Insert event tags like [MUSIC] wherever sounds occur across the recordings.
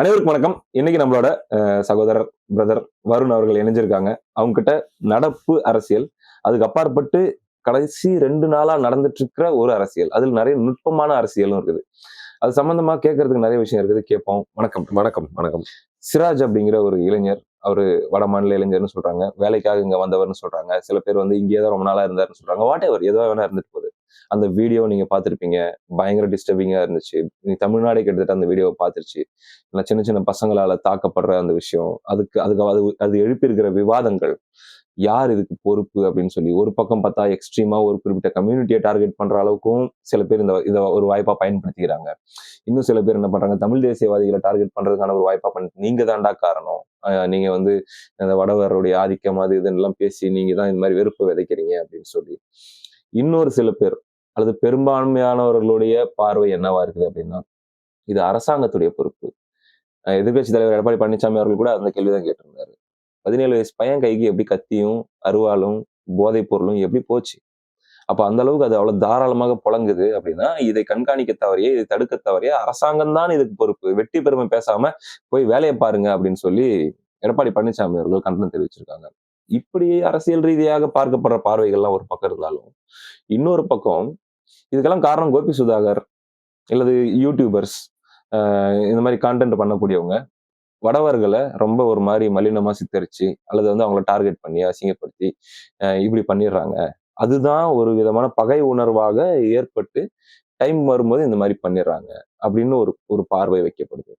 அனைவருக்கும் வணக்கம். இன்னைக்கு நம்மளோட சகோதரர் பிரதர் வருண் அவர்கள் இணைஞ்சிருக்காங்க. அவங்க கிட்ட நடப்பு அரசியல் அதுக்கு அப்பாற்பட்டு கடைசி ரெண்டு நாளா நடந்துட்டு இருக்கிற ஒரு அரசியல். அதில் நிறைய நுட்பமான அரசியலும் இருக்குது. அது சம்பந்தமா கேட்கறதுக்கு நிறைய விஷயம் இருக்குது. கேட்போம். வணக்கம். வணக்கம். வணக்கம். சிராஜ் அப்படிங்கிற ஒரு இளைஞர் அவரு வட மாநில இளைஞர்னு சொல்றாங்க. வேலைக்காக இங்க வந்தவர்னு சொல்றாங்க. சில பேர் வந்து இங்கே தான் ரொம்ப நாளா இருந்தாருன்னு சொல்றாங்க. வாட் எவர் ஏதோ வேணா இருந்துட்டு போகுது. அந்த வீடியோ நீங்க பார்த்துருப்பீங்க. பயங்கர டிஸ்டர்பிங்கா இருந்துச்சு. நீ தமிழ்நாடே கிட்டத்தட்ட அந்த வீடியோவை பார்த்துருச்சு. இல்லை சின்ன சின்ன பசங்களால தாக்கப்படுற அந்த விஷயம். அதுக்கு அதுக்கு அது அது எழுப்பியிருக்கிற விவாதங்கள். யார் இதுக்கு பொறுப்பு அப்படின்னு சொல்லி. ஒரு பக்கம் பார்த்தா எக்ஸ்ட்ரீமா ஒரு குறிப்பிட்ட கம்யூனிட்டியை டார்கெட் பண்ற அளவுக்கும் சில பேர் இந்த இதை ஒரு வாய்ப்பா பயன்படுத்திக்கிறாங்க. இன்னும் சில பேர் என்ன பண்றாங்க? தமிழ் தேசியவாதிகளை டார்கெட் பண்றதுக்கான ஒரு வாய்ப்பா பண்ணி நீங்க தான்டா காரணம். அஹ் நீங்க வந்து அந்த வடவருடைய ஆதிக்கம் அது இதெல்லாம் பேசி நீங்க தான் இந்த மாதிரி வெறுப்பு விதைக்கிறீங்க அப்படின்னு சொல்லி. இன்னொரு சில பேர் அல்லது பெரும்பான்மையானவர்களுடைய பார்வை என்னவா இருக்குது அப்படின்னா இது அரசாங்கத்துடைய பொறுப்பு. எதிர்கட்சி தலைவர் எடப்பாடி பழனிசாமி அவர்கள் கூட அந்த கேள்விதான் கேட்டிருந்தாரு. பதினேழு வயசு பையன் கைக்கு எப்படி கத்தியும் அருவாளும் போதைப் பொருளும் எப்படி போச்சு? அப்போ அந்த அளவுக்கு அது அவ்வளவு தாராளமாக புழங்குது அப்படின்னா இதை கண்காணிக்க தவறியே இதை தடுக்க தவறியே அரசாங்கம் தான் இதுக்கு பொறுப்பு. வெற்றி பெருமை பேசாம போய் வேலையை பாருங்க அப்படின்னு சொல்லி எடப்பாடி பழனிசாமி அவர்கள் கண்டனம் தெரிவிச்சிருக்காங்க. இப்படி அரசியல் ரீதியாக பார்க்கப்படுற பார்வைகள்லாம் ஒரு பக்கம் இருந்தாலும் இன்னொரு பக்கம் இதுக்கெல்லாம் காரணம் கோபி சுதாகர் அல்லது யூடியூபர்ஸ் இந்த மாதிரி கான்டென்ட் பண்ணக்கூடியவங்க. வடவர்களை ரொம்ப ஒரு மாதிரி மலினமா சித்தரிச்சு அல்லது வந்து அவங்கள டார்கெட் பண்ணி அசிங்கப்படுத்தி இப்படி பண்ணிடுறாங்க. அதுதான் ஒரு விதமான பகை உணர்வாக ஏற்பட்டு டைம் வரும்போது இந்த மாதிரி பண்ணிடுறாங்க அப்படின்னு ஒரு ஒரு பார்வை வைக்கப்படுது.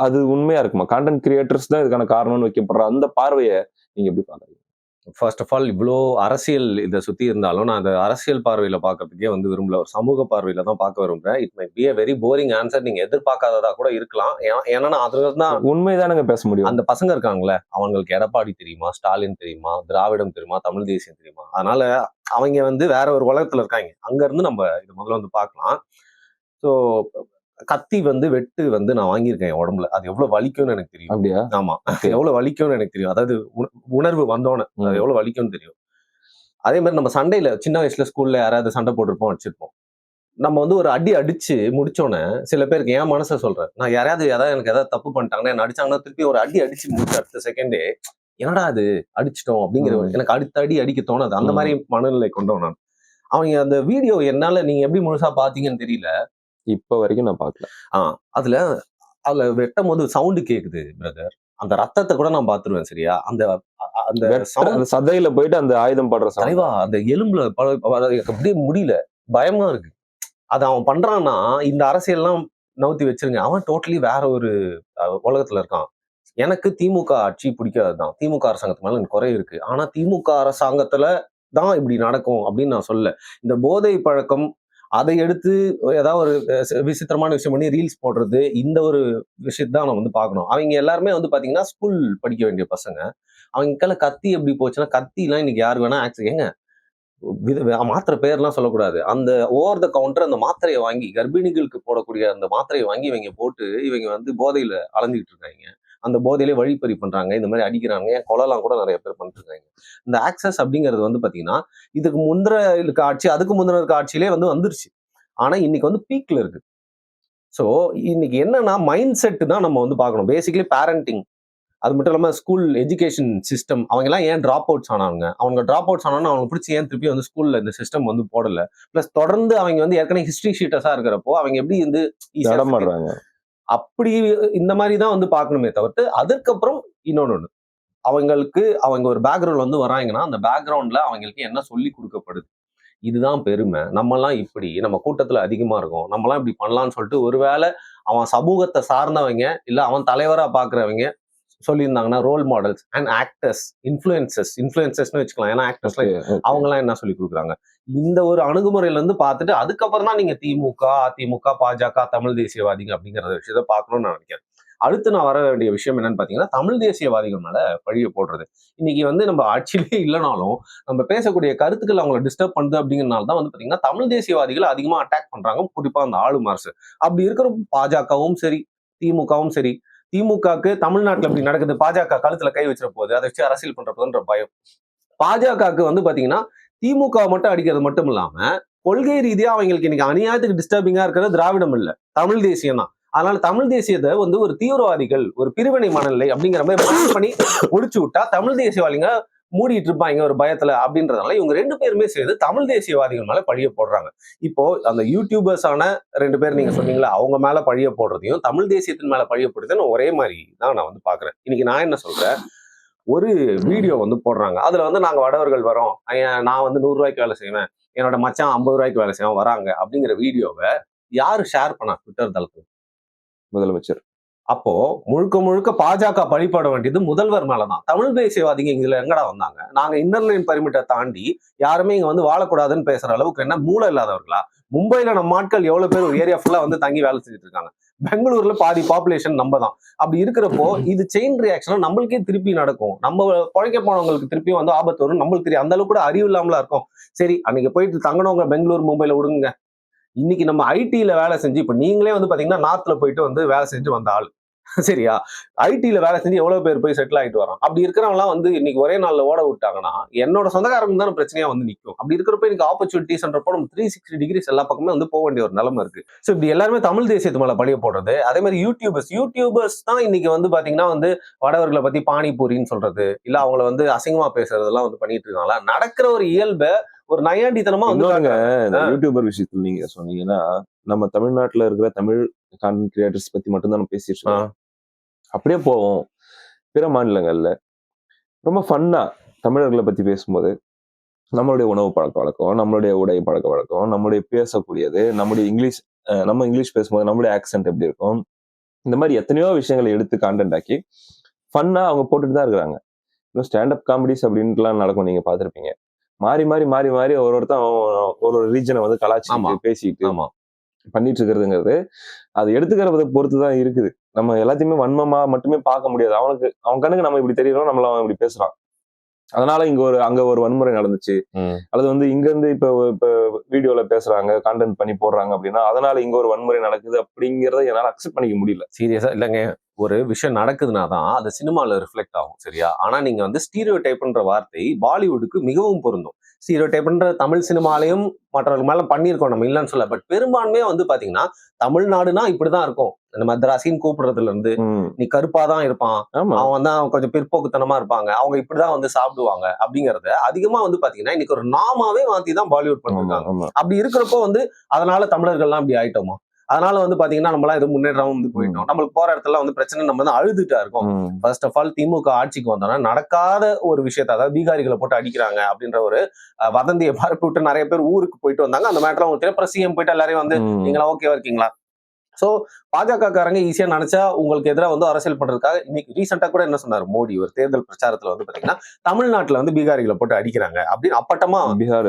அது உண்மையா இருக்குமா? கான்டென்ட் கிரியேட்டர்ஸ் தான் இதுக்கான காரணம்னு வைக்கப்படுற அந்த பார்வையை நீங்க எப்படி பாக்குறீங்க ஃபர்ஸ்ட் ஆஃப் ஆல் இவ்வளோ அரசியல் இதை சுற்றி இருந்தாலும் நான் அந்த அரசியல் பார்வையில் பார்க்கறதுக்கே வந்து விரும்பல. ஒரு சமூக பார்வையில் தான் பார்க்க விரும்புறேன். It may be a very boring answer நீங்கள் எதிர்பார்க்காததா கூட இருக்கலாம். ஏன்னா- ஏன்னா அதுல தான் உண்மைதானங்க பேச முடியும். அந்த பசங்க இருக்காங்களே அவங்களுக்கு எடப்பாடி தெரியுமா? ஸ்டாலின் தெரியுமா? திராவிடம் தெரியுமா? தமிழ் தேசியம் தெரியுமா? அதனால அவங்க வந்து வேற ஒரு உலகத்துல இருக்காங்க. அங்க இருந்து நம்ம இது முதல்ல வந்து பார்க்கலாம். ஸோ கத்தி வந்து வெட்டு வந்து நான் வாங்கியிருக்கேன் என் உடம்புல. அது எவ்வளவு வலிக்கும்னு எனக்கு தெரியும். அப்படியா? ஆமா. எவ்வளவு வலிக்கும்னு எனக்கு தெரியும். அதாவது உண- உணர்வு வந்தோன்னே அது எவ்வளவு வலிக்கும்னு தெரியும். அதே மாதிரி நம்ம சண்டையில சின்ன வயசுல ஸ்கூல்ல யாராவது சண்டை போட்டிருப்போம் அடிச்சிருப்போம் நம்ம வந்து ஒரு அடி அடிச்சு முடிச்சோன்னே சில பேருக்கு என் மனசை சொல்றேன். நான் யாராவது ஏதாவது எனக்கு ஏதாவது தப்பு பண்ணிட்டாங்கன்னா என்ன அடிச்சாங்கன்னா திருப்பி ஒரு அடி அடிச்சு முடிச்ச அடுத்த செகண்டே என்னடா அது அடிச்சிட்டோம் அப்படிங்கிற. எனக்கு அடுத்த அடி அடிக்க தோணாது. அந்த. மாதிரி மனநிலை கொண்டவன் நான். அவங்க அந்த வீடியோ என்னால நீங்க எப்படி முழுசா பாத்தீங்கன்னு தெரியல. இப்ப வரைக்கும் நான் பார்க்கல அதுல அதுல வெட்டும் போது சவுண்டு கேக்குது பிரதர் அந்த ரத்தத்தை கூட நான் பாத்துருவேன் சரியா? அந்த அந்த சதையில போயிட்டு அந்த ஆயுதம் படுற. தலைவா அந்த எலும்புல அப்படியே முடியல. பயமா இருக்கு. அது அவன் பண்றான்னா இந்த அரசியல்லாம் நவுத்தி வச்சிருங்க. அவன் டோட்டலி வேற ஒரு உலகத்துல இருக்கான். எனக்கு திமுக ஆட்சி பிடிக்காதுதான். திமுக அரசாங்கத்து மேல எனக்கு குறை இருக்கு. ஆனா திமுக அரசாங்கத்துல தான் இப்படி நடக்கும் அப்படின்னு நான் சொல்ல இந்த போதை பழக்கம் அதை எடுத்து ஏதாவது ஒரு விசித்திரமான விஷயம் பண்ணி ரீல்ஸ் போடுறது இந்த ஒரு விஷயத்தை தான் நம்ம வந்து பார்க்கணும். அவங்க எல்லாருமே வந்து பார்த்தீங்கன்னா ஸ்கூல் படிக்க வேண்டிய பசங்க. அவங்க கத்தி எப்படி போச்சுன்னா கத்திலாம் இன்னைக்கு யாரு வேணா ஆக்சி ஏங்க வித- மாத்திரை பேர்லாம் சொல்லக்கூடாது. அந்த ஓவர் த கவுண்டர் அந்த மாத்திரையை வாங்கி கர்ப்பிணிகளுக்கு போடக்கூடிய அந்த மாத்திரையை வாங்கி இவங்க போட்டு இவங்க வந்து போதையில் அலைஞ்சிக்கிட்டு இருக்காங்க. அந்த போதையிலே வழிப்பறி பண்றாங்க. இந்த மாதிரி அடிக்கிறாங்க. ஏன் கொலைலாம் கூட நிறைய பேர் பண்ணிட்டு இருக்காங்க இந்த ஆக்சஸ் அப்படிங்கிறது வந்து பாத்தீங்கன்னா இதுக்கு முந்திர இருக்க ஆட்சி அதுக்கு முந்தின இருக்க ஆட்சியிலே வந்து வந்துருச்சு. ஆனா இன்னைக்கு வந்து பீக்ல இருக்கு. ஸோ இன்னைக்கு என்னன்னா மைண்ட் செட் தான் நம்ம வந்து பார்க்கணும். பேசிக்கலி பேரண்டிங் அது மட்டும் இல்லாமல் ஸ்கூல் எஜுகேஷன் சிஸ்டம் அவங்க எல்லாம் ஏன் ட்ராப் அவுட்ஸ் ஆனாங்க அவங்க ட்ராப் அவுட்ஸ் ஆனாலும் அவங்க பிடிச்சி ஏன் திருப்பி வந்து ஸ்கூல்ல இந்த சிஸ்டம் வந்து போடல? ப்ளஸ் தொடர்ந்து அவங்க வந்து ஏற்கனவே ஹிஸ்ட்ரி ஷீட்டஸா இருக்கிறப்போ அவங்க எப்படி வந்து அப்படி இந்த மாதிரி தான் வந்து பார்க்கணுமே தவிர்த்து அதுக்கப்புறம் இன்னொன்று ஒன்று அவங்களுக்கு அவங்க ஒரு பேக்ரவுண்ட் வந்து வராங்கன்னா அந்த பேக்ரவுண்ட்ல அவங்களுக்கு என்ன சொல்லி கொடுக்கப்படுது? இதுதான் பெருமை. நம்மலாம் இப்படி நம்ம கூட்டத்தில் அதிகமாக இருக்கும். நம்மலாம் இப்படி பண்ணலாம்னு சொல்லிட்டு ஒருவேளை அவன் சமூகத்தை சார்ந்தவங்க இல்லை அவன் தலைவராக பார்க்குறவங்க சொல்லியிருந்தாங்கன்னா role models and actors influencers இன்ஃபுளுசஸ்னு வச்சுக்கலாம். ஏன்னா ஆக்டர்ஸ்லாம் Okay, okay. அவங்க எல்லாம் என்ன சொல்லி கொடுக்குறாங்க? இந்த ஒரு அணுகுமுறையில இருந்து பார்த்துட்டு அதுக்கப்புறம் தான் நீங்க திமுக அதிமுக பாஜக தமிழ் தேசியவாதிகள் அப்படிங்கிற விஷயத்த பார்க்கணும்னு நான் நினைக்கிறேன். அடுத்து நான் வர வேண்டிய விஷயம் என்னன்னு பாத்தீங்கன்னா தமிழ் தேசியவாதிகள் மேல பழிய போடுறது. இன்னைக்கு வந்து நம்ம ஆட்சியிலே இல்லைனாலும் நம்ம பேசக்கூடிய கருத்துக்கள் அவங்களை டிஸ்டர்ப் பண்ணுது அப்படிங்கிறனால தான் வந்து பாத்தீங்கன்னா தமிழ் தேசியவாதிகளை அதிகமா அட்டாக் பண்றாங்க. குறிப்பா அந்த ஆளும் அரசு. அப்படி இருக்கிற பாஜகவும் சரி திமுகவும் சரி திமுகக்கு தமிழ்நாட்டில் இப்படி நடக்குது. பாஜக கழுத்துல கை வச்சிட போகுது அதை வச்சு அரசியல் பண்ற போதுன்ற பயம். பாஜகவுக்கு வந்து பாத்தீங்கன்னா திமுக மட்டும் அடிக்கிறது மட்டும் இல்லாம கொள்கை ரீதியா அவங்களுக்கு இன்னைக்கு அநியாயத்துக்கு டிஸ்டர்பிங்கா இருக்கிறது திராவிடம் இல்ல. தமிழ் தேசியம் தான். அதனால தமிழ் தேசியத்தை வந்து ஒரு தீவிரவாதிகள் ஒரு பிரிவினை மனநிலை அப்படிங்கிற மாதிரி பண்ணி முடிச்சு விட்டா தமிழ் தேசியவாதிங்க மூடிட்டு இருப்பாங்க ஒரு பயத்துல அப்படின்றதுனால இவங்க ரெண்டு பேருமே சேர்ந்து தமிழ் தேசியவாதிகள் மேல பழிய போடுறாங்க. இப்போ அந்த யூடியூபர்ஸ் ஆன ரெண்டு பேர் நீங்க சொன்னீங்களா அவங்க மேல பழிய போடுறதையும் தமிழ் தேசியத்தின் மேல பழிய போடுறதையும் ஒரே மாதிரி தான் நான் வந்து பாக்குறேன். இன்னைக்கு நான் என்ன சொல்றேன் ஒரு வீடியோ வந்து போடுறாங்க. அதுல வந்து நாங்க வடவர்கள் வரோம். நான் வந்து நூறு ரூபாய்க்கு வேலை செய்வேன். என்னோட மச்சான் ஐம்பது ரூபாய்க்கு வேலை செய்வேன் வராங்க அப்படிங்கிற வீடியோவை யாரு ஷேர் பண்ணா? ட்விட்டர் தளத்துல. முதலமைச்சர். அப்போ முழுக்க முழுக்க பாஜக பழிபட வேண்டியது முதல்வர் மேலதான். தமிழ் தேசியவாதிங்க இதுல எங்கடா வந்தாங்க? நாங்க இன்னர்லைன் பரிமிட்டை தாண்டி யாருமே இங்க வந்து வாழக்கூடாதுன்னு பேசுற அளவுக்கு என்ன மூளை இல்லாதவர்களா? மும்பைல நம்ம ஆட்கள் எவ்வளவு பேர் ஒரு ஏரியா ஃபுல்லா வந்து தங்கி வேலை செஞ்சுட்டு இருக்காங்க. பெங்களூர்ல பாதி பாப்புலேஷன் நம்ம தான் அப்படி இருக்கிறப்போ இது செயின் ரியாக்ஷன் நம்மளுக்கே திருப்பி நடக்கும். நம்ம பழைக்க போனவங்களுக்கு திருப்பியும் வந்து ஆபத்து வரும். நம்மளுக்கு தெரியும். அந்த அளவுக்கு கூட அறிவு இல்லாமலா இருக்கும். சரி அன்னைக்கு போயிட்டு தங்கணவங்க பெங்களூர் மும்பைல விடுங்க. இன்னைக்கு நம்ம ஐடியில் வேலை செஞ்சு இப்போ நீங்களே வந்து பார்த்தீங்கன்னா நார்த்ல போயிட்டு வந்து வேலை செஞ்சு வந்த ஆள். [LAUGHS] சரியா? ஐடியில் வேலை செஞ்சு எவ்வளவு பேர் போய் செட்டில் ஆகிட்டு வரோம் அப்படி இருக்கிறவங்களாம் வந்து இன்னைக்கு ஒரே நாளில் ஓட விட்டாங்கன்னா என்னோட சொந்தக்காரங்க தானே பிரச்சனையா வந்து நிற்கும் அப்படி இருக்கிறப்ப எனக்கு ஆப்பர்ச்சுனிட்டிஸ்ன்றப்போ நம்ம த்ரீ சிக்ஸ்டி டிகிரிஸ் எல்லா பக்கமே வந்து போக வேண்டிய ஒரு நிலைமை இருக்கு. ஸோ இப்படி எல்லாருமே தமிழ் தேசியத்து மேல பழிய போடுறது அதே மாதிரி யூடியூபர்ஸ் யூடியூபர்ஸ் தான் இன்னைக்கு வந்து பாத்தீங்கன்னா வந்து வடவர்களை பத்தி பானிபூரின்னு சொல்றது இல்ல அவங்கள வந்து அசிங்கமா பேசுறதெல்லாம் வந்து பண்ணிட்டு இருக்காங்களா? நடக்கிற ஒரு இயல்பை ஒரு நையாண்டித்தனமா வந்து. யூடியூபர் விஷயத்துல நீங்க சொன்னீங்கன்னா நம்ம தமிழ்நாட்டுல இருக்கிற தமிழ் கான்டென்ட் கிரியேட்டர்ஸ் பத்தி மட்டும் தான் நம்ம பேசிட்டு இருக்கோம். அப்படியே போவோம். பிற மாநிலங்கள்ல ரொம்ப ஃபன்னா தமிழர்களை பத்தி பேசும்போது நம்மளுடைய உணவு பழக்க வழக்கம் நம்மளுடைய உடை பழக்க வழக்கம் நம்மளுடைய பேசக்கூடியது நம்முடைய இங்கிலீஷ் நம்ம இங்கிலீஷ் பேசும்போது நம்மளுடைய ஆக்சென்ட் எப்படி இருக்கும்? இந்த மாதிரி எத்தனையோ விஷயங்களை எடுத்து கான்டென்ட் ஆக்கி ஃபன்னா அவங்க போட்டுட்டு தான் இருக்கிறாங்க. இன்னும் ஸ்டாண்டப் காமெடிஸ் அப்படின்ட்டுலாம் நடக்கும் நீங்க பார்த்திருப்பீங்க. மாறி மாறி மாறி மாறி ஒரு ஒருத்தன் ஒரு ஒரு ரீஜனை வந்து ஆமா. கலாச்சிட்டு பேசிட்டு ஆமா. பண்ணிட்டு இருக்கிறதுங்கிறது அது எடுத்துக்கிறத பொறுத்து தான் இருக்குது. நம்ம எல்லாத்தையுமே வன்மமா மட்டுமே பார்க்க முடியாது. அவனுக்கு அவன் கண்ணுக்கு நம்ம இப்படி தெரியறோம் நம்மள அவன் இப்படி பேசுறான். அதனால இங்க ஒரு அங்க ஒரு வன்முறை நடந்துச்சு. அல்லது வந்து இங்க இருந்து இப்ப இப்ப வீடியோல பேசுறாங்க கான்டென்ட் பண்ணி போடுறாங்க அப்படின்னா அதனால இங்க ஒரு வன்முறை நடக்குது அப்படிங்கறத என்னால அக்செப்ட் பண்ணிக்க முடியல. சீரியஸா இல்லைங்க. ஒரு விஷயம் நடக்குதுன்னா தான் அது சினிமால ரிஃப்ளெக்ட் ஆகும் சரியா? ஆனா நீங்க வந்து ஸ்டீரியோ டைப்ன்ற வார்த்தை பாலிவுட்டுக்கு மிகவும் பொருந்தும். டைப்ன்ற தமிழ் சினிமாலையும் மற்றவர்கள் மேல பண்ணியிருக்கோம் நம்ம இல்லைன்னு சொல்ல பட் பெரும்பான்மையா வந்து பாத்தீங்கன்னா தமிழ்நாடுனா இப்படிதான் இருக்கும். இந்த மദ്രാசின்னு கூப்பிடுறதுல இருந்து நீ கருப்பா தான் இருப்பான் அவன் அவன் கொஞ்சம் பிற்போக்குத்தனமா இருப்பாங்க. அவங்க இப்படிதான் வந்து சாப்பிடுவாங்க அப்படிங்கறத அதிகமா வந்து பாத்தீங்கன்னா இன்னைக்கு ஒரு நாமாவே மாத்தி தான் பாலிவுட் பண்ணிருக்காங்க. அப்படி இருக்கிறப்போ வந்து அதனால தமிழர்கள்லாம் இப்படி ஆயிட்டோமா? அதனால வந்து பாத்தீங்கன்னா நம்மளாம் எதுவும் முன்னேறாம வந்து போயிட்டோம். நம்மளுக்கு போற இடத்துல வந்து பிரச்சனை நம்ம வந்து அழுதுட்டா இருக்கோம். ஃபர்ஸ்ட் ஆஃப் ஆல் திமுக ஆட்சிக்கு வந்தோம்னா நடக்காத ஒரு விஷயத்த அதாவது பீகாரிகளை போட்டு அடிக்கிறாங்க அப்படின்ற ஒரு வதந்தியை பரப்பி விட்டு நிறைய பேர் ஊருக்கு போயிட்டு வந்தாங்க. அந்த மேட்டர் அவங்க அப்புறம் சிஎம் போயிட்டு எல்லாரையும் வந்து. நீங்களா ஓகேவா இருக்கீங்களா? சோ பாஜக காரங்க ஈஸியா நினைச்சா உங்களுக்கு எதிராக வந்து அரசியல் பண்றதுக்காக இன்னைக்கு ரீசெண்டா கூட என்ன சொன்னார்? மோடி ஒரு தேர்தல் பிரச்சாரத்துல வந்து பாத்தீங்கன்னா தமிழ்நாட்டுல வந்து பீகாரிகளை போட்டு அடிக்கிறாங்க அப்படின்னு அப்பட்டமா பீகார்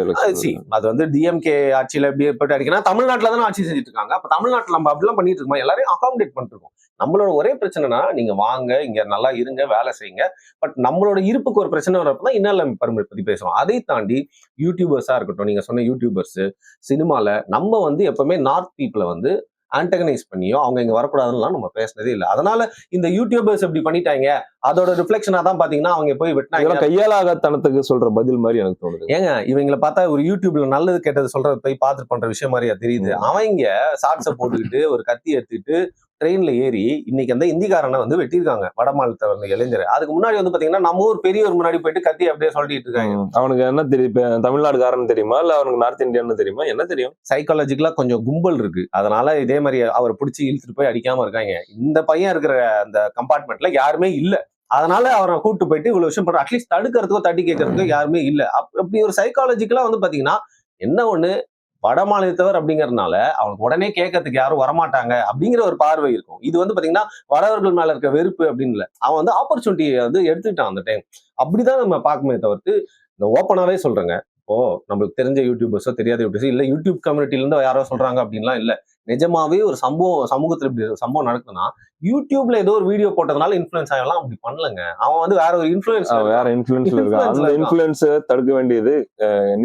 அது வந்து டிஎம்கே ஆட்சியில போட்டு அடிக்கணும் தமிழ்நாட்டுல தானே ஆட்சி செஞ்சுட்டு இருக்காங்க அப்ப தமிழ்நாட்டுல நம்ம அப்படிலாம் பண்ணிட்டு இருக்கோம்? எல்லாரையும் அகாமடேட் பண்ணிட்டு இருக்கோம் நம்மளோட ஒரே பிரச்சனைனா நீங்க வாங்க இங்க நல்லா இருங்க வேலை செய்யுங்க. பட் நம்மளோட இருப்புக்கு ஒரு பிரச்சனை வரப்பதான் இன்னும் பருமை பத்தி பேசுவோம் அதை தாண்டி யூடியூபர்ஸா இருக்கட்டும் நீங்க சொன்ன யூடியூபர்ஸ் சினிமால நம்ம வந்து எப்பவுமே நார்த் பீப்புளை வந்து ஆண்டகனைஸ் பண்ணியோ அவங்க இங்க வரக்கூடாதுன்னு நம்ம பேசினதே இல்லை. அதனால இந்த யூடியூபர்ஸ் இப்படி பண்ணிட்டாங்க. அதோட ரிஃப்ளெக்ஷனா தான் பாத்தீங்கன்னா அவங்க போய் இதெல்லாம் கையாலாகத்தனத்துக்கு சொல்ற பதில் மாதிரி எனக்கு தோணுது. ஏங்க இவங்கள பார்த்தா ஒரு யூடியூப்ல நல்லது கெட்டது சொல்றது போய் பார்த்துட்டு பண்ற விஷயம் மாதிரியா தெரியுது. அவங்க சாக்ஸ போட்டுக்கிட்டு ஒரு கத்தி எடுத்துக்கிட்டு ட்ரெயின்ல ஏறி இன்னைக்கு அந்த இந்திக்காரனை வந்து வெட்டியிருக்காங்க. வட மாநிலத்தை வந்த இளைஞர். அதுக்கு முன்னாடி வந்து பாத்தீங்கன்னா நம்ம ஊர் பெரியவர் முன்னாடி போயிட்டு கத்தி அப்படியே சொல்லிட்டு இருக்காங்க. அவனுக்கு என்ன தெரியும் தமிழ்நாடுக்காரன் தெரியுமா? இல்ல அவனுக்கு நார்த் இந்தியன்னு தெரியுமா? என்ன தெரியும்? சைக்காலஜிக்கலா கொஞ்சம் கும்பல் இருக்கு. அதனால இதே மாதிரி அவர் பிடிச்சி இழுத்துட்டு போய் அடிக்காம இருக்காங்க. இந்த பையன் இருக்கிற அந்த கம்பார்ட்மெண்ட்ல யாருமே இல்ல. அதனால அவரை கூட்டு போயிட்டு இவ்வளவு விஷயம் பண்ற அட்லீஸ்ட் தடுக்கிறதுக்கோ தட்டி கேட்கறதுக்கோ யாருமே இல்ல. அப்- அப்படி ஒரு சைக்காலஜிக்கலா வந்து பாத்தீங்கன்னா என்ன ஒண்ணு வட மாநிலத்தவர் அப்படிங்கறதுனால அவனுக்கு உடனே கேட்கறதுக்கு யாரும் வரமாட்டாங்க அப்படிங்கிற ஒரு பார்வை இருக்கும். இது வந்து பாத்தீங்கன்னா வடவர்கள் மேல இருக்க வெறுப்பு அப்படின்னு அவன் வந்து ஆப்பர்ச்சுனிட்டியை வந்து எடுத்துக்கிட்டான் அந்த டைம் அப்படிதான் நம்ம பார்க்கமே தவிர்த்து இந்த ஓப்பனாவே சொல்றேங்க. இப்போ நம்மளுக்கு தெரிஞ்ச யூடியூபர்ஸோ தெரியாத யூடியூபர்ஸோ இல்ல யூடியூப் கம்யூனிட்டில இருந்து யாரோ சொல்றாங்க அப்படின்லாம் இல்ல. நிஜமாவே ஒரு சம்பவம் சமூகத்துல இப்படி சம்பவம் நடக்குதுன்னா யூடியூப்ல ஏதோ ஒரு வீடியோ போட்டதுனால இன்ஃபுளுன்ஸ் ஆகலாம். அப்படி பண்ணலங்க. அவன் வந்து வேற ஒரு இன்ஃபுளுன்ஸ் வேற Influence ல அந்த. இன்ஃபுளுன்ஸ் தடுக்க வேண்டியது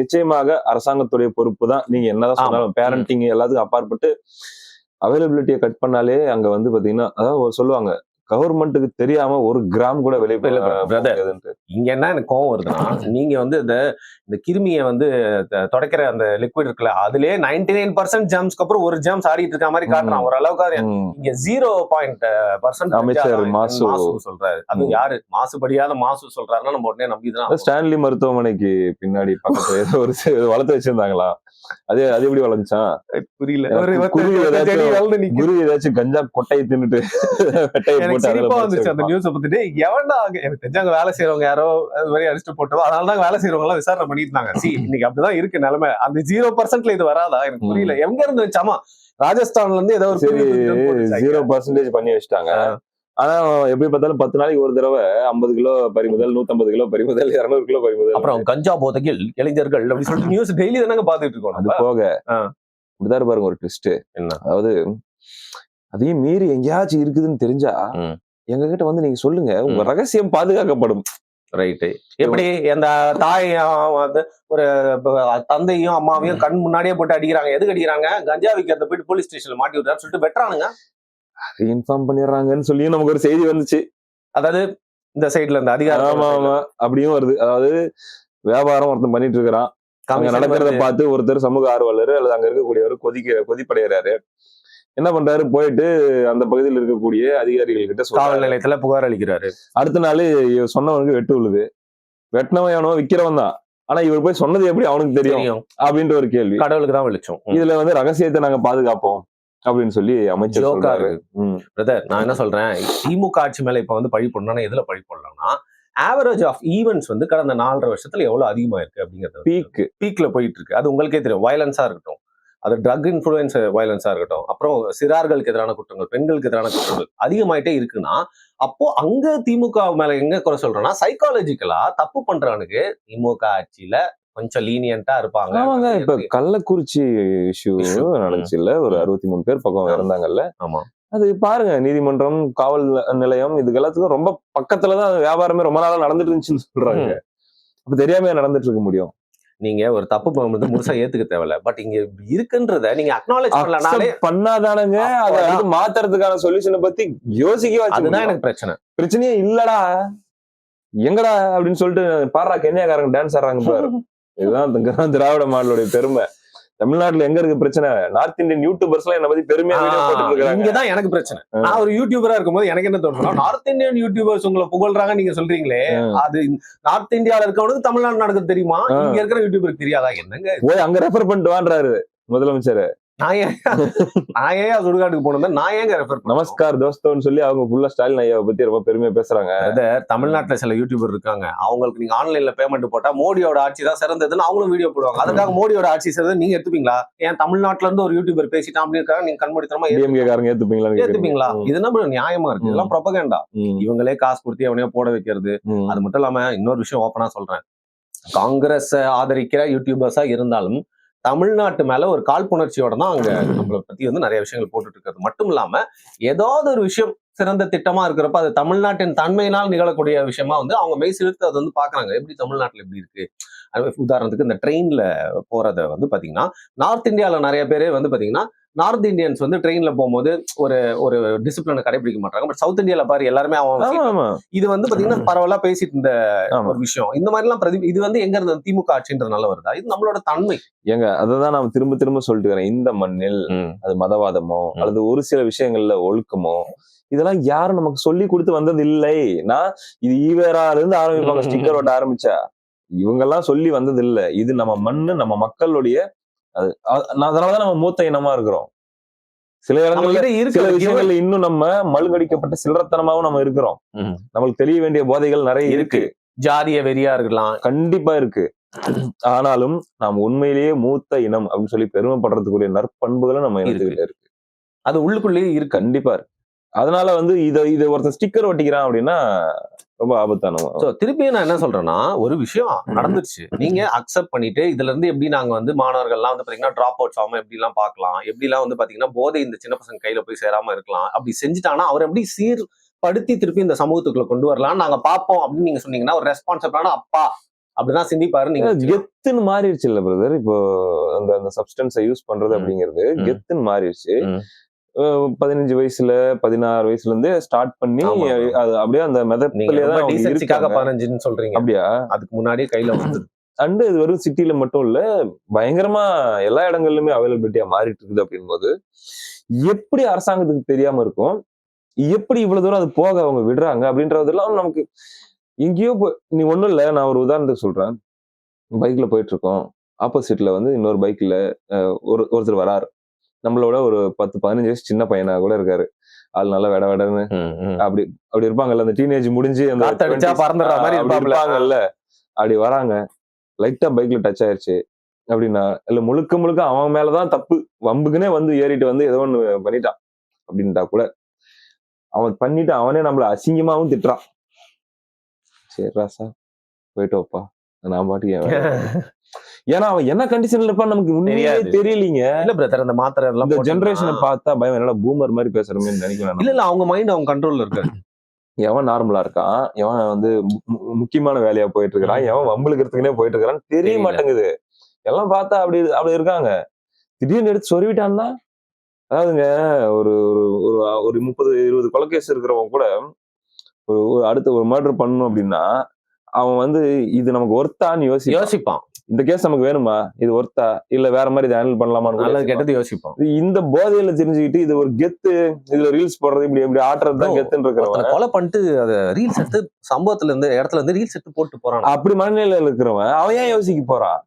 நிச்சயமாக அரசாங்கத்துடைய பொறுப்பு தான். நீங்க என்னதான். சொன்னாலும் பேரண்டிங் எல்லாத்துக்கும் அப்பாற்பட்டு அவைலபிலிட்டியை கட் பண்ணாலே அங்க வந்து பாத்தீங்கன்னா அதாவது சொல்லுவாங்க கவர்மெண்ட்டுக்கு தெரியாம ஒரு கிராம் கூட வெளியே brother. இங்க என்ன எனக்கு கோவம் வருதுன்னா [LAUGHS] நீங்க வந்து இந்த இந்த கிருமியை வந்து துடைக்கிற அந்த லிக்விட் இருக்குல்ல அதுலயே நைன்டி நைன் பர்சன்ட் ஜாம்ஸ்க்கு அப்புறம் ஒரு ஜாம்ஸ் ஆடிட்டு இருக்க மாதிரி காட்டுறான். ஓரளவுக்கு அது இங்க ஜீரோ பாயிண்ட் பர்சன்ட் அமைச்சர் மாசு. சொல்றாரு அது. யாரு மாசுபடியாத மாசு சொல்றாருன்னா நம்ம உடனே நம்பிதான் ஸ்டான்லி மருத்துவமனைக்கு பின்னாடி பக்கத்துல ஏதோ ஒரு வளர்த்து வச்சிருந்தாங்களா அது அது எப்படி வளர்ந்துச்சான் புரியல. குரு ஏதாச்சும் கஞ்சா கொட்டையை தின்னுட்டு [LAUGHS] போட்டு சிரிப்பா வந்துச்சு அந்த. நியூஸ் பார்த்துட்டு எவன்டா அங்க எனக்கு தெரிஞ்ச அங்க வேலை செய்யறவங்க யாரோ அது மாதிரி அடிச்சுட்டு போட்டோம் அதனால தான் வேலை செய்யறவங்க எல்லாம் விசாரணை பண்ணிட்டு இருந்தாங்க சி இன்னைக்கு அப்படிதான் இருக்கு நிலைமை. அந்த ஜீரோ பர்சன்ட்ல இது வராதா? எனக்கு புரியல. எங்க இருந்து வச்சாமா ராஜஸ்தான்ல இருந்து ஏதோ ஒரு. ஜீரோ பர்சன்டேஜ் பண்ணி வச்சுட்டாங்க. ஆனா எப்படி பார்த்தாலும் பத்து நாளைக்கு ஒரு தடவை ஐம்பது கிலோ பறிமுதல் நூத்தம்பது கிலோ பறிமுதல் இருநூறு கிலோ பறிமுதல் அப்புறம் கஞ்சா போதையில் இளைஞர்கள் அப்படி சொல்லிட்டு நியூஸ் டெய்லி தானங்க பாத்துட்டு இருக்கோம் அது. போக. இப்படிதான் பாருங்க ஒரு ட்விஸ்ட் என்ன? அதாவது அதையும் மீறி எங்கேயாச்சும் இருக்குதுன்னு தெரிஞ்சா. எங்க கிட்ட வந்து நீங்க சொல்லுங்க உங்க. ரகசியம் பாதுகாக்கப்படும் ரைட்டு எப்படி அந்த தாய் ஒரு தந்தையும் அம்மாவையும் கண் முன்னாடியே போட்டு அடிக்கிறாங்க எதுக்கு அடிக்கிறாங்க கஞ்சா விக்கிறத போயிட்டு போலீஸ் ஸ்டேஷன்ல மாட்டி விடுறாரு சொல்லிட்டு வெட்டுறானுங்க இன்ஃபார்ம் பண்ணிடுறாங்கன்னு சொல்லியும் நமக்கு ஒரு செய்தி வந்துச்சு. அதாவது இந்த சைடுல ஆமா அதிகாரம் ஆமா அப்படியும் வருது. அதாவது வியாபாரம் ஒருத்தன் பண்ணிட்டு இருக்கிறான். அங்க நடக்கிறத பார்த்து ஒருத்தர் சமூக ஆர்வலர் அல்லது அங்க இருக்கக்கூடியவர் கொதிக்க கொதிப்படைகிறாரு. என்ன பண்றாரு? போயிட்டு அந்த பகுதியில் இருக்கக்கூடிய அதிகாரிகள் கிட்ட காவல் நிலையத்துல புகார் அளிக்கிறாரு. அடுத்த நாள் இவர் சொன்னவனுக்கு வெட்டு விழுது. வெட்டினவன் எவனோ விக்கிறவன் தான். ஆனா இவர் போய் சொன்னது எப்படி அவனுக்கு தெரியும்? தெரியும். அப்படின்ற ஒரு கேள்வி. கடவுளுக்கு தான் வெளிச்சம். இதுல வந்து ரகசியத்தை நாங்க பாதுகாப்போம். அப்படின்னு சொல்லி அமைச்சர் சொல்றாரு. பிரதர் நான் என்ன சொல்றேன்? திமுக ஆட்சி மேல இப்ப வந்து பழி போடணும்னா எதுல பழி போடலாம்னா ஆவரேஜ் ஆஃப் ஈவெண்ட்ஸ் வந்து கடந்த நாலரை வருஷத்துல எவ்வளவு அதிகமா இருக்கு அப்படிங்கிறது பீக் பீக்ல போயிட்டு இருக்கு. அது உங்களுக்கே தெரியும். வயலன்ஸா இருக்கட்டும். அது ட்ரக் இன்ஃபுளுன்ஸ் வயலன்ஸா இருக்கட்டும். அப்புறம் சிறார்களுக்கு எதிரான குற்றங்கள் பெண்களுக்கு எதிரான குற்றங்கள் அதிகமாயிட்டே இருக்குன்னா அப்போ அங்க திமுக மேல எங்க குறை சொல்றோம்னா சைக்காலஜிக்கலா தப்பு பண்றவனுக்கு திமுக ஆட்சியில கொஞ்சம் லீனியன்ட்டா இருப்பாங்க. ஆமாங்க. இப்ப கள்ளக்குறிச்சி இஷ்யூ. நடந்துச்சு இல்ல ஒரு. அறுபத்தி மூணு பேர் பக்கம். இறந்தாங்கல்ல ஆமா. அது பாருங்க. நீதிமன்றம் காவல் நிலையம் இதுக்கு எல்லாத்துக்கும் ரொம்ப பக்கத்துலதான் வியாபாரமே ரொம்ப நாளா நடந்துட்டு இருந்துச்சுன்னு சொல்றாங்க. அப்ப தெரியாம நடந்துட்டு இருக்க முடியும். நீங்க ஒரு தப்பு பண்ணும்போது முழுசா ஏத்துக்க தேவையில்ல. பட் இங்க இருக்குன்றத நீங்க அக்னாலேஜ் பண்ணலனாலே பண்ணாதானங்க. அதை மாத்துறதுக்கான சொல்யூஷனை பத்தி யோசிக்கவே வச்சு அதுதான். எனக்கு பிரச்சனை. பிரச்சனையே இல்லடா. எங்கடா? அப்படின்னு சொல்லிட்டு பாடுறா. கென்யாக்காரங்க டான்ஸ் ஆடுறாங்க பாரு. [LAUGHS] இதுதான் திராவிட மாடலுடைய பெருமை. தமிழ்நாட்டுல எங்க இருக்கு பிரச்சனை? நார்த் இந்தியன் யூடியூபர்ஸ் எல்லாம் என்ன பத்தி பெருமையா இங்கதான் எனக்கு பிரச்சனை. நான் ஒரு யூடியூபரா இருக்கும்போது எனக்கு என்ன தோணும்னா நார்த் இந்தியன் யூடியூபர்ஸ் உங்களை புகழ்றாங்க நீங்க சொல்றீங்களே அது நார்த் இந்தியால இருக்கவனுக்கு தமிழ்நாடு நடக்குது தெரியுமா. இங்க இருக்கிற யூடியூபருக்கு தெரியாதா? என்னங்க போய் அங்க ரெஃபர் பண்ணிட்டு வான்றாரு முதலமைச்சர். நான் ஏன் நான் ஏன் சுடுகாட்டுக்கு போனோம் நான் ஏங்க ரெஃபர் நமஸ்கார் தோஸ்தோன்னு சொல்லி அவங்க ஃபுல்லா ஸ்டாலின் ஐயாவை பத்தி ரொம்ப பெருமையா பேசுறாங்க. தமிழ்நாட்டுல சில யூடியூபர் இருக்காங்க. அவங்களுக்கு நீங்க ஆன்லைன்ல பேமெண்ட் போட்டா மோடியோட ஆட்சி தான் சிறந்ததுன்னு அவங்களும் வீடியோ போடுவாங்க. அதுக்காக மோடியோட ஆட்சி சிறந்தது நீங்க எடுத்துப்பீங்களா? ஏன் தமிழ்நாட்டுல இருந்து ஒரு யூடியூபர் பேசிட்டான் அப்படி இருக்காங்க? நீங்க கண்மூடித்தனமா ஏத்து- டிஎம்கே காரங்க ஏத்துப்பீங்களா? கேக்குறீங்க. இது என்ன நியாயமா இருக்கு? இதெல்லாம் ப்ரொபகேண்டா இவங்களே காசு கொடுத்து எவனையோ போட வைக்கிறது. அது மட்டும் இல்லாம இன்னொரு விஷயம் ஓப்பனா சொல்றேன். காங்கிரஸ் ஆதரிக்கிற யூடியூபர்ஸா இருந்தாலும் தமிழ்நாட்டு மேல ஒரு காழ்ப்புணர்ச்சியோட தான் அங்க நம்மளை பத்தி வந்து நிறைய விஷயங்கள் போட்டுட்டு இருக்கிறது மட்டும் இல்லாம ஏதாவது ஒரு விஷயம் சிறந்த திட்டமா இருக்கிறப்ப அது தமிழ்நாட்டின் தன்மையினால் நிகழக்கூடிய விஷயமா வந்து அவங்க மெய் சிலிர்த்து அதை வந்து பாக்குறாங்க. எப்படி தமிழ்நாட்டுல எப்படி இருக்கு? அது உதாரணத்துக்கு இந்த ட்ரெயின்ல போறத வந்து பாத்தீங்கன்னா நார்த் இந்தியால நிறைய பேரே வந்து பாத்தீங்கன்னா நார்த் இந்தியன்ஸ் வந்து ட்ரெயின்ல போகும்போது ஒரு ஒரு டிசிப்ளினை கடைபிடிக்க மாட்டாங்க. பட் சவுத் இந்தியால பாரு எல்லாருமே ஆமா இது வந்து பாத்தீங்கன்னா பரவலா பேசிட்டு இருந்த ஒரு விஷயம். இந்த மாதிரி எல்லாம் பிரதி இது வந்து எங்க இருந்து திமுக ஆட்சின்றதுனால வருதா? இது நம்மளோட தன்மை. ஏங்க அததான் நான் திரும்ப திரும்ப சொல்லிட்டு இருக்கிறேன் இந்த மண்ணில் அது மதவாதமோ. அல்லது ஒரு சில விஷயங்கள்ல ஒழுக்கமோ இதெல்லாம் யாரும் நமக்கு சொல்லி கொடுத்து வந்தது இல்லை. நான் இது ஈவேரால இருந்து ஆரம்பிப்பாங்க. ஸ்டிக்கர் ஓட்ட ஆரம்பிச்சா. இவங்கெல்லாம் சொல்லி வந்தது இல்ல. இது நம்ம மண்ணு நம்ம மக்களுடைய அது அதனாலதான் நம்ம மூத்த இனமா இருக்கிறோம். சில இடங்கள்ல சில விஷயங்கள்ல இன்னும் நம்ம மழுங்கடிக்கப்பட்ட சில்லறத்தனமாவும் நம்ம இருக்கிறோம். நம்மளுக்கு தெரிய வேண்டிய போதைகள் நிறைய இருக்கு. ஜாதிய வெறியா இருக்கலாம். கண்டிப்பா இருக்கு. ஆனாலும் நாம் உண்மையிலேயே மூத்த இனம் அப்படின்னு சொல்லி பெருமைப்படுறதுக்குரிய நற்பண்புகளும் நம்ம இனத்துக்கிட்ட இருக்கு. அது உள்ளுக்குள்ளேயே இருக்கு. கண்டிப்பா இருக்கு. அதனால வந்து இத இத ஒருத்தன் ஸ்டிக்கர் ஒட்டிக்கிறான் அப்படின்னா ரொம்ப ஆபத்தான சோ திருப்பியும் நான் என்ன சொல்றேன்னா ஒரு விஷயம் நடந்துருச்சு. நீங்க அக்செப்ட் பண்ணிட்டு இதுல இருந்து எப்படி நாங்க வந்து மாணவர்கள்லாம் வந்து பாத்தீங்கன்னா டிராப் அவுட்ஸ் ஆகாம எப்படி எல்லாம் பாக்கலாம் எப்படி எல்லாம் வந்து பாத்தீங்கன்னா போதை இந்த சின்ன பசங்க கையில போய் சேராம இருக்கலாம்? அப்படி செஞ்சுட்டாங்கன்னா அவர் எப்படி சீர்படுத்தி திருப்பி இந்த சமூகத்துக்குள்ள கொண்டு வரலாம் நாங்க பாப்போம் அப்படின்னு நீங்க சொன்னீங்கன்னா ஒரு ரெஸ்பான்சிபிளான அப்பா அப்படிதான் சிந்திப்பாரு நீங்க. கெத்துன்னு மாறிடுச்சு இல்ல பிரதர் இப்போ அந்த அந்த சப்ஸ்டன்ஸை யூஸ் பண்றது. அப்படிங்கிறது. கெத்துன்னு மாறிடுச்சு. பதினஞ்சு வயசுல பதினாறு வயசுல இருந்தே ஸ்டார்ட் பண்ணி. அது அப்படியே அந்த மெதப்பிலே தான் டீசென்சிக்காக. பதினஞ்சுன்னு சொல்றீங்க. அப்படியா? அதுக்கு முன்னாடியே கையில வந்து அண்டு இது வெறும் சிட்டில மட்டும் இல்ல பயங்கரமா எல்லா இடங்கள்லயுமே அவைலபிலிட்டியா மாறிட்டு இருக்குது அப்படின்போது எப்படி அரசாங்கத்துக்கு தெரியாம இருக்கும் எப்படி இவ்வளவு தூரம் அது போக அவங்க விடுறாங்க அப்படின்றதெல்லாம் நமக்கு எங்கேயோ போய் நீ ஒண்ணும் இல்ல நான் ஒரு உதாரணத்துக்கு சொல்றேன். பைக்ல போயிட்டு இருக்கோம். ஆப்போசிட்ல வந்து இன்னொரு பைக்ல ஒரு ஒருத்தர் வராரு. நம்மளோட ஒரு பத்து பதினஞ்சு வயசு சின்ன பையனா கூட இருக்காரு. ஆள் நல்லா வெட வெடன்னு. அப்படி அப்படி இருப்பாங்கல்ல அந்த டீனேஜ் முடிஞ்சு அந்த காத்தடிச்சா 20s, பறந்துடுற மாதிரி. இருப்பாங்கல்ல. அப்படி வராங்க. லைட்டா பைக்ல டச் ஆயிருச்சு. அப்படின்னா இல்ல முழுக்க முழுக்க அவன் மேலதான் தப்பு. வம்புக்குனே வந்து ஏறிட்டு வந்து ஏதோ ஒண்ணு பண்ணிட்டான். அப்படின்ட்டா கூட. அவன் பண்ணிட்டு அவனே நம்மள அசிங்கமாவும் திட்டுறான். சரி. ராசா போயிட்டு வைப்பா. நான் பாட்டுக்கு. [LAUGHS] ஏன்னா அவன் என்ன கண்டிஷன்ல இருப்பான்னு நமக்கு உண்மையே. தெரியலீங்க. இல்ல பிரதர் அந்த மாத்திரை எல்லாம் இந்த ஜெனரேஷனை பார்த்தா பயம் என்னடா பூமர் மாதிரி பேசுறமே நினைக்கிறேன் இல்ல இல்ல அவங்க மைண்ட் அவங்க கண்ட்ரோல்ல இருக்காரு எவன் நார்மலா இருக்கான் எவன் வந்து முக்கியமான வேலையா போயிட்டு இருக்கிறான் எவன் வம்புழுக்கிறதுக்குனே போயிட்டு இருக்கிறான் தெரிய. மாட்டேங்குது. எல்லாம் பார்த்தா அப்படி அப்படி இருக்காங்க. திடீர்னு எடுத்து சொருவிட்டான்னா அதாவதுங்க ஒரு ஒரு ஒரு முப்பது இருபது கொலைகேஸ் இருக்கிறவன் கூட ஒரு ஒரு அடுத்த ஒரு மர்டர் பண்ணணும் அப்படின்னா அவன் வந்து இது நமக்கு ஒர்த்தான்னு யோசி யோசிப்பான். இந்த கேஸ் நமக்கு வேணுமா? இது ஒர்த்தா இல்ல வேற மாதிரி இதை ஹேண்டில் பண்ணலாமான்னு நல்லது. கெட்டது யோசிப்பான் இது இந்த போதையில தெரிஞ்சுக்கிட்டு இது ஒரு கெத்து இதுல ரீல்ஸ் போடுறது இப்படி இப்படி ஆட்டுறது தான் கெத்துன்னு இருக்கிறவன் கொலை பண்ணிட்டு அத ரீல்ஸ் எடுத்து சம்பவத்துல இருந்து இடத்துல இருந்து ரீல்ஸ் எடுத்து போட்டு போறான்? அப்படி மனநிலையில இருக்கிறவன் அவன் ஏன் யோசிக்க போறான்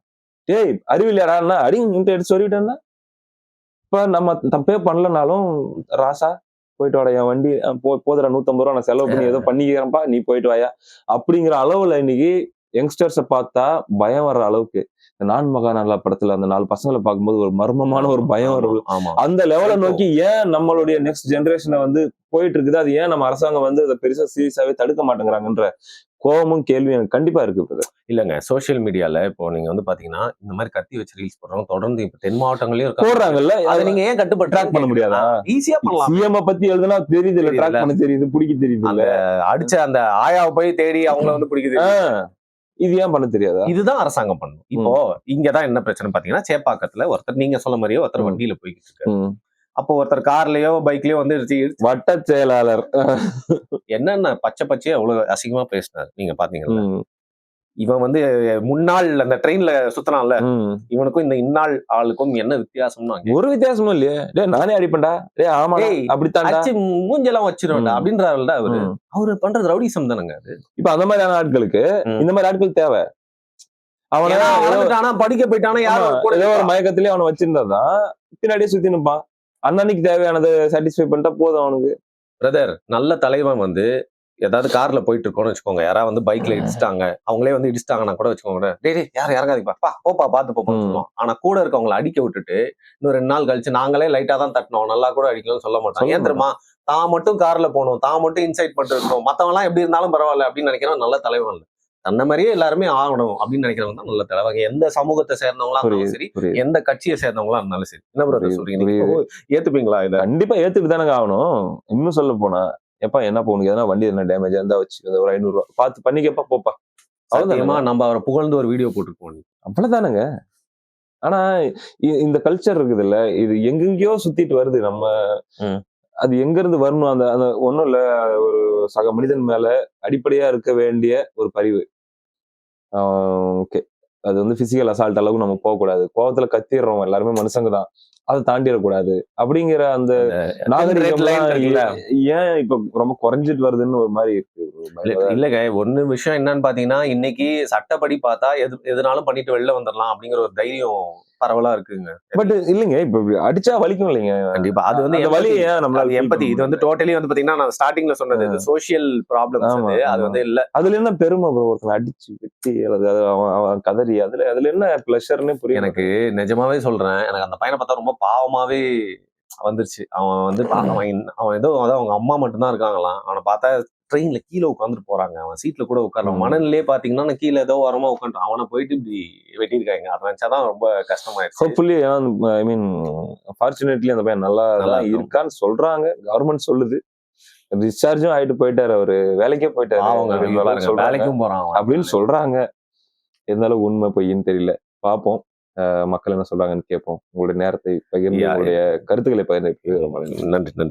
டேய் அறிவில்லையாடா அடிங்க எடுத்து சொல்லிட்டேன்னா இப்ப நம்ம தப்பே பண்ணலனாலும் ராசா போயிட்டு வாடா என் வண்டி போ- போதுடா நூத்தம்பது ரூபா நான் செலவு பண்ணி ஏதோ பண்ணிக்கிறேன்ப்பா நீ போயிட்டு வாயா? அப்படிங்கிற அளவுல இன்னைக்கு யங்ஸ்டர்ஸை பார்த்தா பயம் வர்ற அளவுக்கு. இந்த நான் மகாநல்லா படத்துல அந்த நாலு பசங்களை பார்க்கும்போது ஒரு மர்மமான ஒரு பயம் வருது ஆமா அந்த லெவலை. நோக்கி ஏன் நம்மளுடைய நெக்ஸ்ட் ஜெனரேஷனை வந்து போயிட்டு இருக்குது அது ஏன் நம்ம அரசாங்கம் வந்து அதை பெருசா சீரியஸாவே தடுக்க மாட்டேங்கிறாங்கன்ற கோபமும் கேள்வியும் எனக்கு கண்டிப்பா இருக்கு. இல்லங்க சோஷியல் மீடியால இப்போ நீங்க வந்து பாத்தீங்கன்னா இந்த மாதிரி கத்தி வச்சு ரீல்ஸ் போடுறவங்க தொடர்ந்து இப்ப தென் மாவட்டங்களையும் போடுறாங்கல்ல? அதை நீங்க ஏன் கட்டுப்பட்டு ட்ராக் பண்ண முடியாதா? ஈஸியா பண்ணலாம். சிஎம் பத்தி எழுதுனா தெரியுது இல்ல ட்ராக். பண்ண தெரியுது பிடிக்க தெரியுது அந்த அடிச்ச அந்த ஆயாவை போய் தேடி அவங்கள வந்து பிடிக்குது. இது ஏன் பண்ண தெரியாதா? இதுதான் அரசாங்கம் பண்ணும். இப்போ இங்கதான் என்ன பிரச்சனை பாத்தீங்கன்னா சேப்பாக்கத்துல ஒருத்தர் நீங்க சொல்ல மாதிரியே ஒருத்தர். வண்டியில போய்கிட்டு இருக்காரு. அப்போ ஒருத்தர் கார்லயோ பைக்லயோ வந்து வட்ட செயலாளர். என்னென்ன பச்சை பச்சையா அவ்வளவு அசிங்கமா பேசினாரு நீங்க பாத்தீங்களா? ம், இவன் வந்து முன்னாள் அந்த ட்ரெயின்ல சுத்தினான்ல. இவனுக்கும் இந்த இந்நாள் ஆளுக்கும் என்ன வித்தியாசம்னா ஒரு வித்தியாசமும் இல்லையே டேய் நானே அடிப்பேன்டா டேய் ஆமா டேய், அப்படித்தான்டா அடிச்சு மூஞ்செல்லாம் வச்சிருவேன்டா. அப்படின்றாருல்ல அவரு. அவரு பண்றது ரவுடிசம் தானங்க அது இப்ப அந்த மாதிரியான ஆட்களுக்கு. இந்த மாதிரி ஆட்கள் தேவை அவன படிக்க போயிட்டானா யாரும் ஏதோ ஒரு. மயக்கத்திலேயே அவனை வச்சிருந்தாதான் பின்னாடியே சுத்தி நிப்பான் அன்னன்னைக்கு தேவையானதை சாட்டிஸ்ஃபை பண்ணிட்டா போதும் அவனுக்கு பிரதர் நல்ல தலைவன் வந்து ஏதாவது கார்ல போயிட்டு இருக்கோம்னு வச்சுக்கோங்க. யாராவது வந்து பைக்ல இடிச்சிட்டாங்க அவங்களே வந்து இடிச்சிட்டாங்கன்னா கூட வச்சுக்கோங்க டேய் டேய் யாரும் இறங்காதீப்பா பா போப்பா பாத்து போப்பா ம். சொல்லுவான் ஆனா கூட இருக்கவங்கள அடிக்க விட்டுட்டு இன்னும் ரெண்டு நாள் கழிச்சு நாங்களே லைட்டா தான் தட்டினோம் நல்லா கூட அடிக்கலாம்னு சொல்ல சொல்ல ஏன் தெரியுமா? தான் மட்டும் கார்ல போகணும் தான் மட்டும் இன்சைட் மத்தவங்க எல்லாம் எப்படி இருந்தாலும் பரவாயில்ல அப்படின்னு நினைக்கிறவன் நல்ல தலைவன் இல்ல. தன்னை மாதிரியே எல்லாருமே ஆகணும் அப்படின்னு நினைக்கிறவங்க தான் நல்ல தலைவன். எந்த சமூகத்தை சேர்ந்தவங்களா இருந்தாலும் சரி எந்த கட்சியை சேர்ந்தவங்களா இருந்தாலும் சரி. என்ன பிரதர் சொல்றீங்க? ஏத்துப்பீங்களா இத? கண்டிப்பா ஏத்துட்டு தானங்க ஆகணும். இன்னும் சொல்ல போனா எப்பா என்ன போனுக்கு எதனா வண்டி என்ன டேமேஜ் இருந்தா வச்சு ஒரு ஐநூறு ரூபா பார்த்து பண்ணிக்கப்பா போப்பா. அவ்வளவுதானங்க நம்ம அவரை புகழ்ந்து ஒரு வீடியோ போட்டுருக்கோம் அவ்வளவுதானங்க. ஆனா இந்த கல்ச்சர் இருக்குது இல்ல இது எங்கெங்கயோ சுத்திட்டு வருது நம்ம. அது எங்க இருந்து வரணும் அந்த அந்த ஒண்ணும் இல்ல. ஒரு சக மனிதன் மேல அடிப்படையா இருக்க வேண்டிய ஒரு பரிவு. ஓகே. அது வந்து பிசிக்கல் அசால்ட் அளவுக்கு நம்ம போக கூடாது கோவத்துல கத்திடுறோம் எல்லாருமே மனுஷங்க தான். அதை தாண்டிடக்கூடாது அப்படிங்கிற அந்த. ஏன் இப்ப ரொம்ப குறைஞ்சிட்டு வருதுன்னு ஒரு மாதிரி இருக்கு. இல்லங்க ஒண்ணு விஷயம் என்னன்னு பாத்தீங்கன்னா இன்னைக்கு சட்டப்படி பார்த்தா எது எதுனாலும் பண்ணிட்டு வெளில வந்துடலாம் அப்படிங்கிற ஒரு தைரியம் பரவலா இருக்குங்க. பட் இல்லைங்க இப்ப அடிச்சா வலிக்கும் இல்லைங்க. கண்டிப்பா. அது வந்து வலி நம்மளால அது feel எம்பதி பண்ண இது வந்து டோட்டலி வந்து பாத்தீங்கன்னா நான் ஸ்டார்டிங்ல சொன்னது ப்ராப்ளம்ஸ் ஆமா, அது. வந்து இல்ல. அதுல என்ன பெருமை? ஒருத்தனை அடிச்சு வெட்டி அல்லது அது அவன் கதறி அதுல அதுல என்ன பிளஷர்னே புரியல எனக்கு நிஜமாவே சொல்றேன் எனக்கு அந்த பையனை பார்த்தா ரொம்ப பாவமாவே வந்துருச்சு. அவன் வந்து அவன் அவன் ஏதோ அதான் அவங்க அம்மா மட்டும்தான் இருக்காங்களாம். அவனை பார்த்தா ட்ரெயின்ல கீழே உட்காந்துட்டு போறாங்க. அவன் சீட்ல கூட உட்காரலாம் ம். மனநிலையே பாத்தீங்கன்னா நான் கீழே ஏதோ வரமா உட்காந்து அவனை போயிட்டு இப்படி வெட்டியிருக்காங்க. அதை நினைச்சாதான் ரொம்ப கஷ்டமாயிருச்சு ஹோப்ஃபுல்லி ஐ மீன் ஃபார்ச்சுனேட்லி அந்த பையன் நல்லா நல்லா தான். இருக்கான்னு சொல்றாங்க. கவர்மெண்ட் சொல்லுது. டிஸ்சார்ஜும் ஆயிட்டு போயிட்டாரு அவரு. வேலைக்கே போயிட்டாரு. அவங்க. வேலைக்கும் போறான். அப்படின்னு சொல்றாங்க. இருந்தாலும் உண்மை பொய்ன்னு தெரியல. பாப்போம் அஹ் மக்கள் என்ன சொல்றாங்கன்னு கேட்போம். உங்களுடைய நேரத்தை பகிர்ந்து உங்களுடைய கருத்துக்களை பகிர்ந்து நன்றி நன்றி.